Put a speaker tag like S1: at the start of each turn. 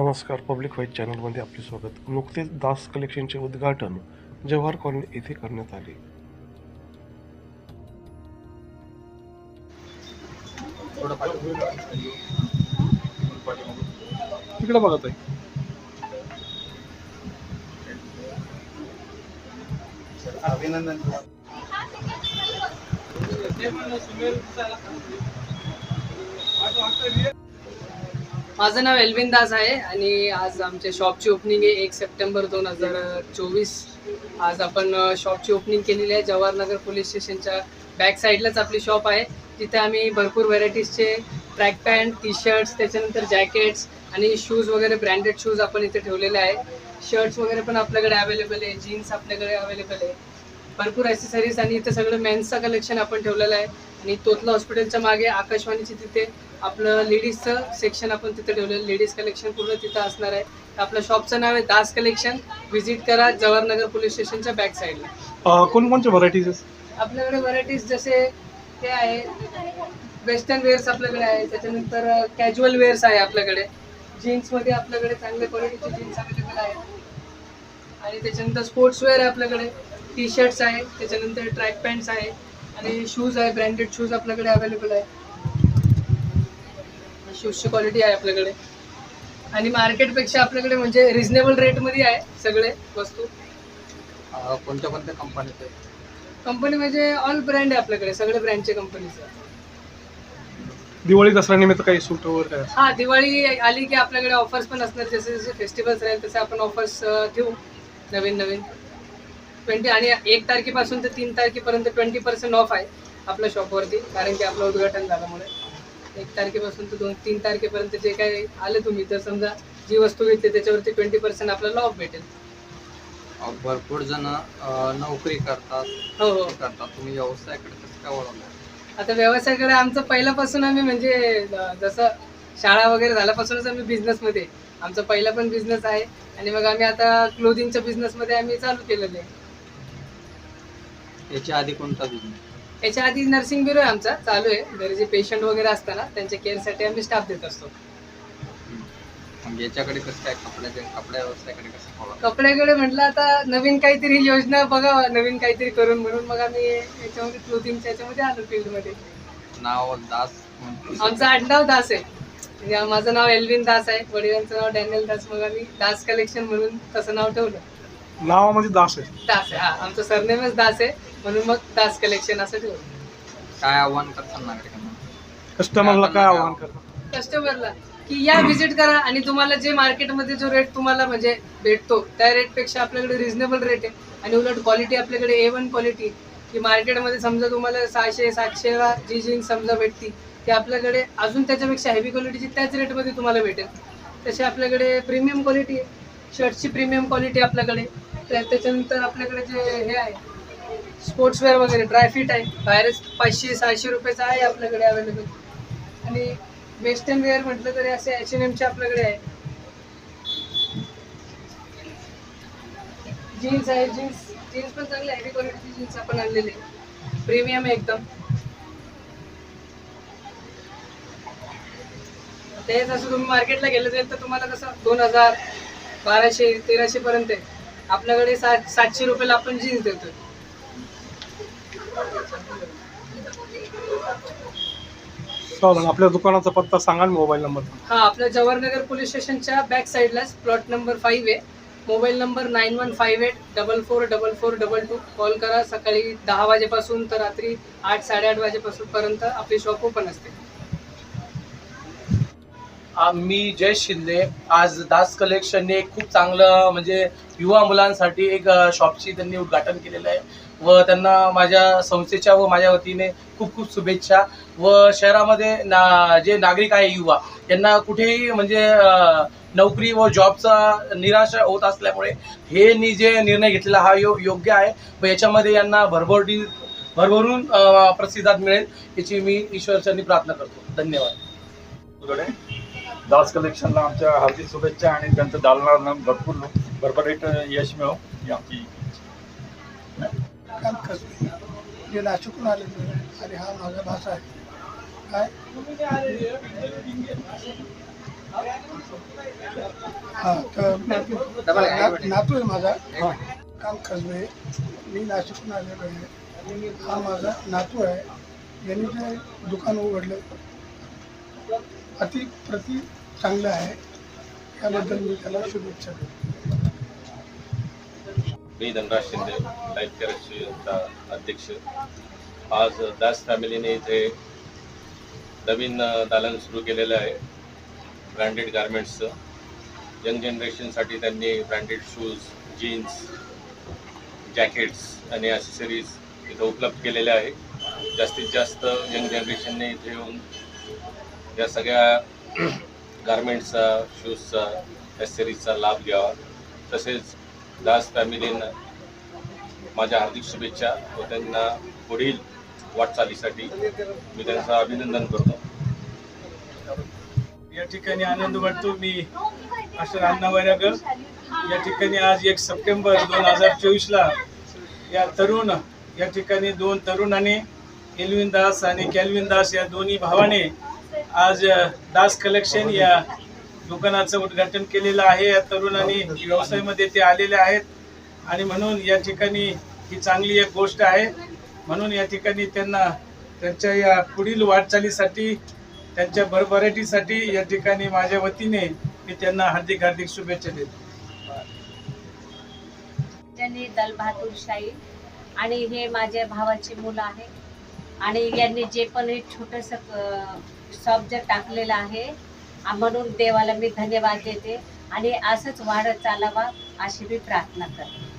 S1: नमस्कार. Public white चॅनलमध्ये आपले स्वागत. नुकतेच दास कलेक्शनचे उद्घाटन जवाहर कॉलनी येथे करण्यात आले.
S2: तिकडे बघत आहे
S3: अभिनंदन.
S4: माझं नाव एल्विन दास आहे आणि आज आमच्या शॉपची ओपनिंग आहे एक सप्टेंबर दोन हजार चोवीस. आज आपण शॉपची ओपनिंग केलेली आहे जवाहरनगर पोलीस स्टेशनच्या बॅक साईडलाच आपली शॉप आहे. तिथे आम्ही भरपूर व्हरायटीजचे ट्रॅक पॅन्ट टी शर्ट्स त्याच्यानंतर जॅकेट्स आणि शूज वगैरे ब्रँडेड शूज आपण इथे ठेवलेले आहे. शर्ट्स वगैरे पण आपल्याकडे अवेलेबल आहे जीन्स आपल्याकडे अवेलेबल आहे. भरपूर ॲसेसरीज आणि इथे सगळं मेन्सचं कलेक्शन आपण ठेवलेलं आहे. आणि तोतला हॉस्पिटलच्या मागे आकाशवाणीची तिथे आपलं लेडीजचं सेक्शन आपण तिथे ठेवलेलं लेडीज कलेक्शन पूर्ण तिथं असणार आहे. तर आपल्या शॉपचं नाव आहे दास कलेक्शन व्हिजिट करा जवाहरनगर पोलीस स्टेशनच्या बॅक साईडला
S2: कोणकोणच्या व्हरायटीज
S4: आपल्याकडे व्हरायटीज जसे ते आहे वेस्टर्न वेअर्स आपल्याकडे आहे. त्याच्यानंतर कॅज्युअल वेअर्स आहे आपल्याकडे. जीन्समध्ये आपल्याकडे चांगल्या क्वालिटीचे जीन्स अवेलेबल आहे आणि त्याच्यानंतर स्पोर्ट्स वेअर आहे आपल्याकडे. टी शर्ट्स आहे. त्याच्यानंतर ट्रॅक पॅन्ट्स आहे. आणि शूज आहे. ब्रँडेड शूज आपल्याकडे अवेलेबल आहे शूजची क्वालिटी आहे आपल्याकडे. आणि मार्केटपेक्षा आपल्याकडे म्हणजे रिझनेबल रेटमध्ये आहे सगळे वस्तू.
S3: कोणत्या कोणत्या कंपनीचे
S4: कंपनी म्हणजे ऑल ब्रँड आहे आपल्याकडे सगळे ब्रँडचे कंपनीचे
S2: दिवाळी दसरा निमित्त काही सूट वगैरे काय?
S4: हा दिवाळी आली की आपल्याकडे ऑफर्स पण असणार जसे जसे फेस्टिवल्स राहील तसे आपण ऑफर्स ठेवू नवीन नवीन. ट्वेंटी आणि एक तारखेपासून ते तीन तारखेपर्यंत ट्वेंटी पर्सेंट ऑफ आहे आपल्या शॉपवरती कारण की आपलं उद्घाटन झाल्यामुळे. एक तारखेपासून ते दोन तीन तारखेपर्यंत जे काही आले तुम्ही तर समजा जी वस्तू घेतली त्याच्यावरती ट्वेंटी पर्सेंट आपल्याला ऑफ भेटेल.
S3: भरपूर जण अ, नोकरी करतात
S4: हो हो.
S3: हे करतात. तुम्ही व्यवसायाकडे कसं काय वळवलं
S4: आता व्यवसायाकडे आमचं पहिल्यापासून आम्ही म्हणजे अं, जसं शाळा वगैरे झाल्यापासूनच आम्ही बिझनेसमध्ये आहे. आमचा पहिला पण बिझनेस आहे. आणि मग आम्ही आता क्लोथिंगच्या बिझनेसमध्ये आम्ही चालू केलेलं आहे.
S3: याच्या आधी कोणता बिझनेस
S4: याच्या आधी नर्सिंग ब्युरो आहे आमचा चालू आहे. घरी जे पेशंट वगैरे असताना त्यांच्या केअरसाठी आम्ही स्टाफ देत असतो.
S3: मग याच्याकडे कसं काय कपड्याच्या कपड्या व्यवसायाकडे कसं
S4: कपड्याकडे म्हटलं आता नवीन काहीतरी योजना बघावा नवीन काहीतरी करून म्हणून मग आम्ही याच्यामध्ये क्लोथिंगच्या याच्यामध्ये आलो फील्डमध्ये
S3: नाव दास
S4: आमचं आडनाव दास आहे. म्हणजे माझं नाव एल्विन दास आहे. वडिलांचं नाव डॅनियल दास. मग आम्ही दास कलेक्शन म्हणून तसं नाव ठेवलं.
S2: नावामध्ये दास आहे.
S4: दास आहे. हा आमचं सरनेमच दास आहे. म्हणून मग दास कलेक्शन असं ठेवलं.
S3: काय आव्हान नागरिकांना?
S2: कस्टमरला काय आव्हान करतात
S4: कस्टमरला की या व्हिजिट करा आणि तुम्हाला जे मार्केटमध्ये जो रेट तुम्हाला म्हणजे भेटतो त्या रेटपेक्षा आपल्याकडे रिझनेबल रेट आहे. आणि उलट क्वालिटी आपल्याकडे ए वन क्वालिटी की मार्केटमध्ये समजा तुम्हाला सहाशे सातशे जी जीन्स समजा भेटती ती आपल्याकडे अजून त्याच्यापेक्षा हेवी क्वालिटीची त्याच रेटमध्ये तुम्हाला भेटेल. तशी आपल्याकडे प्रीमियम क्वालिटी आहे. शर्टची प्रीमियम क्वालिटी आपल्याकडे त्या- त्याच्यानंतर आपल्याकडे जे हे आहे स्पोर्ट्सवेअर वगैरे ड्रायफिट आहे. बाहेरच पाचशे सहाशे रुपयाचा आहे आपल्याकडे अवेलेबल आणि वेस्टर्न वेअर म्हटलं तरी असे एच H&M एन एमचे आपल्याकडे आहे. जीन्स आहे जीन्स जीन्स पण चांगले हॅवी क्वालिटीची जीन्स आपण आणलेली आहे प्रीमियम आहे एकदम. तेच असं तुम्ही मार्केटला गेलं जाईल तर तुम्हाला कसं दोन हजार बाराशे तेराशे पर्यंत आहे. आपल्याकडे सात सातशे रुपयाला आपण जीन्स देतो
S2: चालेल आपल्या दुकानाचा पत्ता सांगा आणि मोबाईल नंबर
S4: हा आपल्या जवाहरनगर पोलीस स्टेशनच्या बॅक साईडलाच प्लॉट नंबर फाईव्ह आहे. Mobile number nine one five eight double four double four double two call करा सकाळी दहा वाजेपासून तर रात्री आठ साडेआठ वाजेपासून पर्यंत आपली शॉप ओपन असते.
S5: आ- मी जय शिंदे. आज दास कलेक्शनने खूप चांगलं म्हणजे युवा मुलांसाठी एक अ, शॉपची त्यांनी उद्घाटन केलेलं आहे. व त्यांना माझ्या संस्थेच्या व माझ्या वतीने खूप खूप शुभेच्छा. व शहरामध्ये ना जे नागरिक आहे युवा यांना कुठेही म्हणजे नोकरी व जॉबचा निराशा होत असल्यामुळे हे नी जे निर्णय घेतलेला हा यो योग्य आहे. व याच्यामध्ये यांना भरभरटी भरभरून अ, प्रतिसाद मिळेल याची मी ईश्वरचरणी प्रार्थना करतो. धन्यवाद.
S6: दास कलेक्शनला आमच्या हार्दिक शुभेच्छा आणि त्यांचं दालना भरपूर भरभरीत यश मिळो. ही आमची
S7: जे नाशिकून आहे आणि हा माझा भाषा आहे. काय? हा तर नातू आहे माझा. काम कसबे मी नाशिकहून आलेलो आहे. हा माझा नातू आहे. यांनी जे दुकान उघडलं अति प्रति चांगलं आहे. याबद्दल मी त्याला शुभेच्छा देतो.
S8: मी धनराज शिंदे लाईफ केअर अध्यक्ष. आज दास फॅमिलीने इथे नवीन दालन सुरू केलेलं आहे ब्रँडेड गारमेंट्सचं यंग जनरेशनसाठी त्यांनी ब्रँडेड शूज जीन्स जॅकेट्स आणि ॲसेसरीज इथं उपलब्ध केलेल्या आहे. जास्तीत जास्त यंग जनरेशनने इथे येऊन या सगळ्या गारमेंट्सचा शूजचा ॲसेसरीजचा लाभ घ्यावा. तसेच दास फॅमिलींना माझ्या हार्दिक शुभेच्छा व त्यांना पुढील वाटचालीसाठी मी त्यांचं अभिनंदन करतो.
S2: या ठिकाणी आनंद वाटतो. मी अशा अण्णा वैरागर या ठिकाणी आज एक सप्टेंबर दोन हजार चोवीसला या तरुण या ठिकाणी दोन तरुणाने एल्विन दास आणि कॅल्विन दास या दोन्ही भावाने आज दास कलेक्शन या दुकानाचं उद्घाटन केलेलं आहे या तरुणांनी. व्यवसायामध्ये ते आलेले आहेत. आणि म्हणून या ठिकाणी ही चांगली एक गोष्ट आहे. म्हणून या ठिकाणी त्यांना त्यांच्या या पुढील वाटचालीसाठी त्यांच्या भरभराटीसाठी या ठिकाणी माझ्या वतीने मी त्यांना हार्दिक हार्दिक शुभेच्छा देतो.
S9: त्यांनी दलबहादूर शाही आणि हे माझ्या भावाची मुलं आहे. आणि यांनी जे पण हे छोटंसं शॉप जे टाकलेलं आहे म्हणून देवाला मी धन्यवाद देते आणि असंच वाढत चालावा अशी मी प्रार्थना करते.